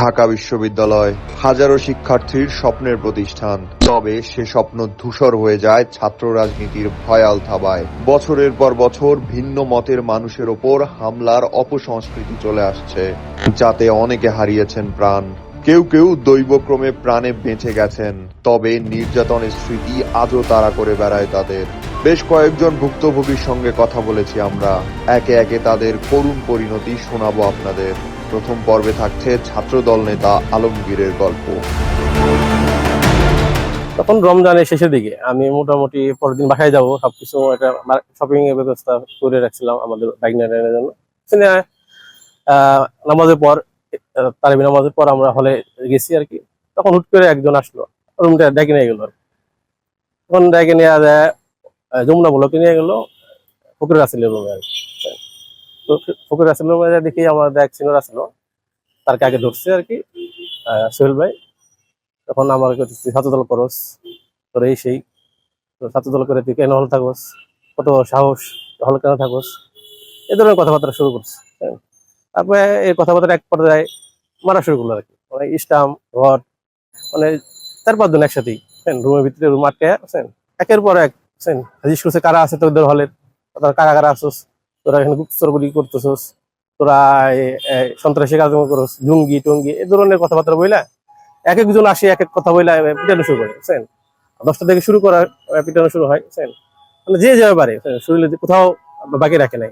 ঢাকা বিশ্ববিদ্যালয় হাজারো শিক্ষার্থীর স্বপ্নের প্রতিষ্ঠান। তবে সে স্বপ্ন ধূসর হয়ে যায় ছাত্র রাজনীতির ভয়াল থাবায়। বছরের পর বছর ভিন্ন মতের মানুষের ওপর হামলার অপসংস্কৃতি চলে আসছে, যাতে অনেকে হারিয়েছেন প্রাণ। কেউ কেউ দৈবক্রমে প্রাণে বেঁচে গেছেন, তবে নির্যাতনের স্মৃতি আজও তাড়া করে বেড়ায় তাদের। বেশ কয়েকজন ভুক্তভোগীর সঙ্গে কথা বলেছি আমরা। একে একে তাদের করুণ পরিণতি শোনাবো আপনাদের। প্রথম পর্বে থাকছে ছাত্রদল নেতা আলমগীরের গল্প। তখন রমজানের শেষের দিকে আমি মোটামুটি পরের দিন বাসায় যাব, সবকিছু একটা শপিং এর ব্যবস্থা করে রাখছিলাম আমাদের বাইক নেওয়ার জন্য। নামাজের পর তারাবি নামাজের পর আমরা হলে গেছি আর কি। তখন হুট করে একজন আসলো, রুমটা ডেকে নিয়ে গেল। তখন ডেকে নিয়ে যমুনা বলকে নিয়ে গেলো, ফকির রাসেলের রুমে আর কি। ফকির রুমে দেখি আমার এক সিনিয়র আসলো। তারকে আগে ধরছে আর কি। সোহেল ভাই। তখন আমার ছাত্রদল করস, তোর এই সেই। ছাত্রদল করে তুই কেন হল থাকস? কত সাহস, হল কেন থাকস? এ ধরনের কথাবার্তা শুরু করছে। তারপরে এই কথাবার্তা এক পর্যায়ে মারা শুরু করল আর কি। মানে স্টাম রড মানে চার পাঁচজন একসাথেই রুমের ভিতরে রুম আটকে আছেন একের পর এক হাজির করছে, কারা আছে তোদের হলের? তোরা কারা কারা আসোস তোরা এখানে গুপ্তচরগুলি করতেছোস, তোরা সন্ত্রাসী কাজকর্ম করস জুঙ্গি টুঙ্গি, এ ধরনের কথাবার্তা বইলা এক একজন আসে, এক এক কথা বইলা পিটানো শুরু করে, বুঝছেন দশটা থেকে শুরু করা পিটানো শুরু হয়, বুঝছেন মানে যে যাবে পারে শরীরে কোথাও বাকি রাখে নাই।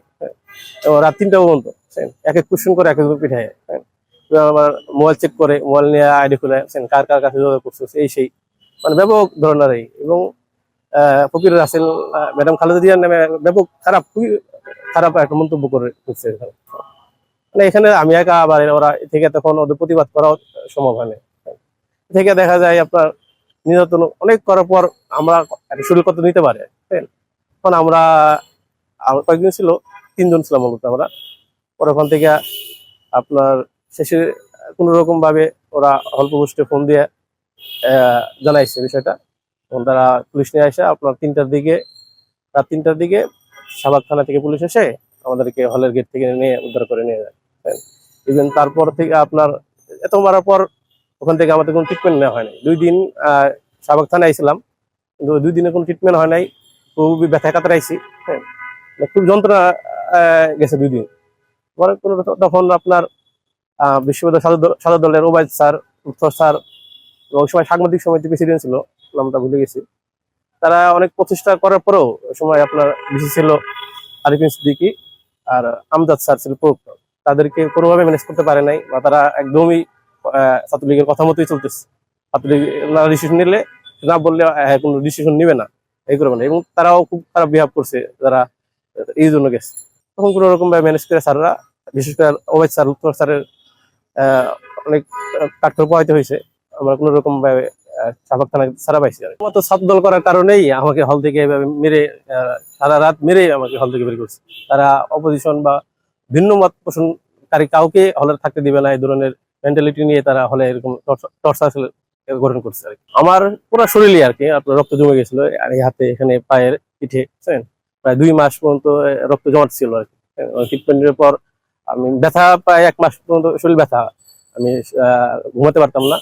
রাত তিনটা পর্যন্ত, বুঝছেন? এক এক কোশ্চেন করে এক এক পিঠায়। আমার মোবাইল চেক করে মোবাইল নিয়ে আইডি খুলে? কার কার কাছে যোগাযোগ করছিস, এই সেই মানে ব্যাপক ধরনের এবং ফকির রাসেল ম্যাডাম খালেদা জিয়ার নামে ব্যাপক খারাপ, খুবই খারাপ একটা মন্তব্য করে করছে। মানে এখানে আমি একা আবার ওরা থেকে তখন ওদের প্রতিবাদ করাও সম্ভব হয় না থেকে দেখা যায় আপনার নির্যাতন অনেক করার পর আমরা শরীর কত নিতে পারে। তখন আমরা কয়েকদিন ছিল, তিনজন ছিলাম মূলত আমরা পরে ওখান থেকে আপনার শেষে কোনো রকম ভাবে ওরা অল্প গোষ্ঠী ফোন দিয়ে জানাইছে বিষয়টা তখন তারা পুলিশ নিয়ে আসে, আপনার তিনটার দিকে, রাত তিনটার দিকে শাহবাগ থানা থেকে পুলিশ এসে আমাদেরকে হলের গেট থেকে নিয়ে উদ্ধার করে নিয়ে যায়। ইভেন তারপর থেকে আপনার এত মারার পর ওখান থেকে আমাদের কোনো ট্রিটমেন্ট নেওয়া হয়নি। দুই দিন শাহবাগ থানায় আইছিলাম, কিন্তু দুই দিনে কোনো ট্রিটমেন্ট হয় নাই। খুবই ব্যথা কাতরে আইছি হ্যাঁ। মানে খুব যন্ত্রণা গেছে দুই দিন। পরে কোনো তখন আপনার বিশ্ববিদ্যালয় সাদর দলের ওবায়দ স্যার, উত্তর স্যার ওই সময় সাংবাদিক সমিতি প্রেসিডেন্ট ছিল, নামটা ভুলে গেছি। তারা অনেক প্রচেষ্টা করার পরেও সময় আপনার বিশেষ ছিল আরিফিন সিদ্দিকি আর আমজাদ স্যার ছিল প্রক্টর তাদেরকে কোনোভাবে ম্যানেজ করতে পারে নাই বা তারা একদমই ছাত্রলীগের কথা মতোই চলতেছে। ছাত্রলীগ ডিসিশন নিলে না বললে আহ, কোনো ডিসিশন নিবে না। এই করবে না এবং তারাও খুব খারাপ বিহেভ করছে যারা এই জন্য গেছে। তখন কোনো রকম ভাবে ম্যানেজ করে স্যাররা বিশেষ করে ওবায়দ স্যার উত্তর স্যারের অনেক কাঠখড় পোহাইতে হয়েছে। আমরা কোনো রকম ভাবে চাপাক থানায় সারা পাইছি আর আমার তো করার কারণেই আমাকে হল থেকে মেরে সারা রাত মেরে আমাকে হল থেকে বের করছে। তারা অপোজিশন বা ভিন্ন মত পোষণকারী কাউকে হলে থাকতে দিবে না, এই ধরনের মেন্টালিটি নিয়ে তারা হলে এরকম টর্চার গঠন করছে আর আমার পুরো শরীরে আর কি, আপনার রক্ত জমে গেছিল, আর এই হাতে এখানে পায়ের পিঠে প্রায় দুই মাস পর্যন্ত রক্ত জমাট ছিল আর কি। ট্রিটমেন্টের পর আমি ব্যথা, প্রায় এক মাস পর্যন্ত শরীর ব্যথা। আমি ঘুমাতে পারতাম না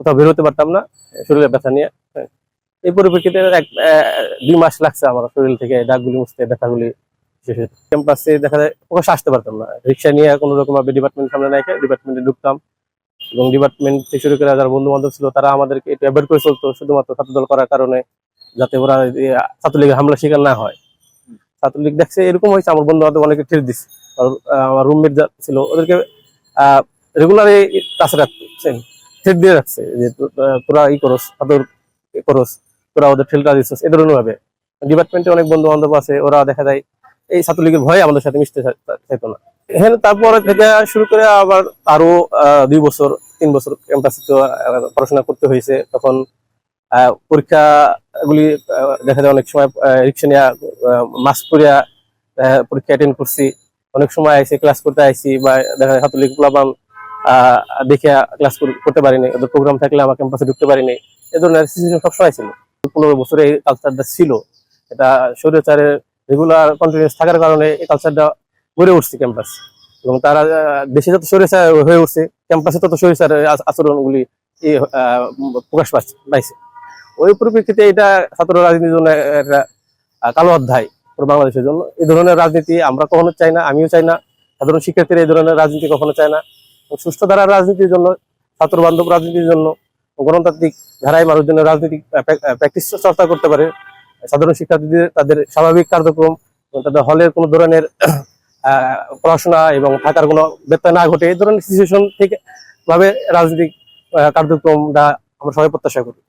কোথাও বেরোতে পারতাম না শরীরে ব্যথা নিয়ে। এই পরিপ্রেক্ষিতে এক দুই মাস লাগছে আমার শরীর থেকে দাগগুলি মুছতে, ব্যথাগুলি ক্যাম্পাসে দেখা যায় প্রকাশ আসতে পারতাম না। রিক্সা নিয়ে কোনো রকম ভাবে ডিপার্টমেন্ট সামনে রেখে ডিপার্টমেন্টে ঢুকতাম। এবং ডিপার্টমেন্ট থেকে শুরু করে যারা বন্ধু বান্ধব ছিল, তারা আমাদেরকে একটু অ্যাভয়েড করে চলতো, শুধুমাত্র ছাত্রদল করার কারণে, যাতে ওরা ছাত্রলীগের হামলা শিকার না হয়। ছাত্রলীগ দেখছে এরকম হয়েছে, আমার বন্ধু বান্ধব অনেকে ঠের দিচ্ছে আমার রুমমেট ছিল, ওদেরকে রেগুলার কাছে রাখতো দিয়ে রাখছে যে তোরা ই করস তাদের ই করস তোরা ওদের ঠেলটা দিচ্ছিস এ ধরনের ভাবে। ডিপার্টমেন্টে অনেক বন্ধু বান্ধব আছে ওরা দেখা যায় এই ছাত্রলীগের ভয়ে আমাদের সাথে মিশতে চাইতো না। থেকে শুরু করে আবার আরও দুই বছর তিন বছর ক্যাম্পাসে তো পড়াশোনা করতে হয়েছে। তখন আহ, পরীক্ষা গুলি আহ, দেখা যায় অনেক সময় রিক্সা নিয়ে মাস্ক পরিয়া পরীক্ষা অ্যাটেন্ড করছি। অনেক সময় আইসি ক্লাস করতে আইসি বা দেখা যায় ছাত্রলীগ প্লাবান দেখে ক্লাস করতে পারিনি ওদের প্রোগ্রাম থাকলে আমার ক্যাম্পাসে ঢুকতে পারিনি। এ ধরনের সিচুয়েশন সবসময় ছিল। পনেরো বছরে এই কালচারটা ছিল। এটা স্বৈরাচারের রেগুলার কন্টিনিউস থাকার কারণে এই কালচারটা গড়ে উঠছে ক্যাম্পাস এবং তারা দেশে যত সরিষা হয়ে উঠছে ক্যাম্পাসে তত আচ- আচরণগুলি প্রকাশ পাচ্ছে পাইছে। ওই পরিপ্রেক্ষিতে এটা ছাত্র রাজনীতির জন্য একটা কালো অধ্যায় বাংলাদেশের জন্য। এই ধরনের রাজনীতি আমরা কখনো চাই না, আমিও চাই না। সাধারণ শিক্ষার্থীরা এই ধরনের রাজনীতি কখনো চায় না। সুস্থ ধারার রাজনীতির জন্য ছাত্র বান্ধব রাজনীতির জন্য গণতান্ত্রিক ধারায় মানুষজনের রাজনৈতিক প্র্যাকটিস চর্চা করতে পারে। সাধারণ শিক্ষার্থীদের, তাদের স্বাভাবিক কার্যক্রম তাদের হলের কোনো ধরনের পড়াশোনা এবং থাকার কোনো ব্যত্যয় না ঘটে, এই ধরনের সিচুয়েশন থেকে ভাবে রাজনৈতিক কার্যক্রমটা আমরা সবাই প্রত্যাশা করি।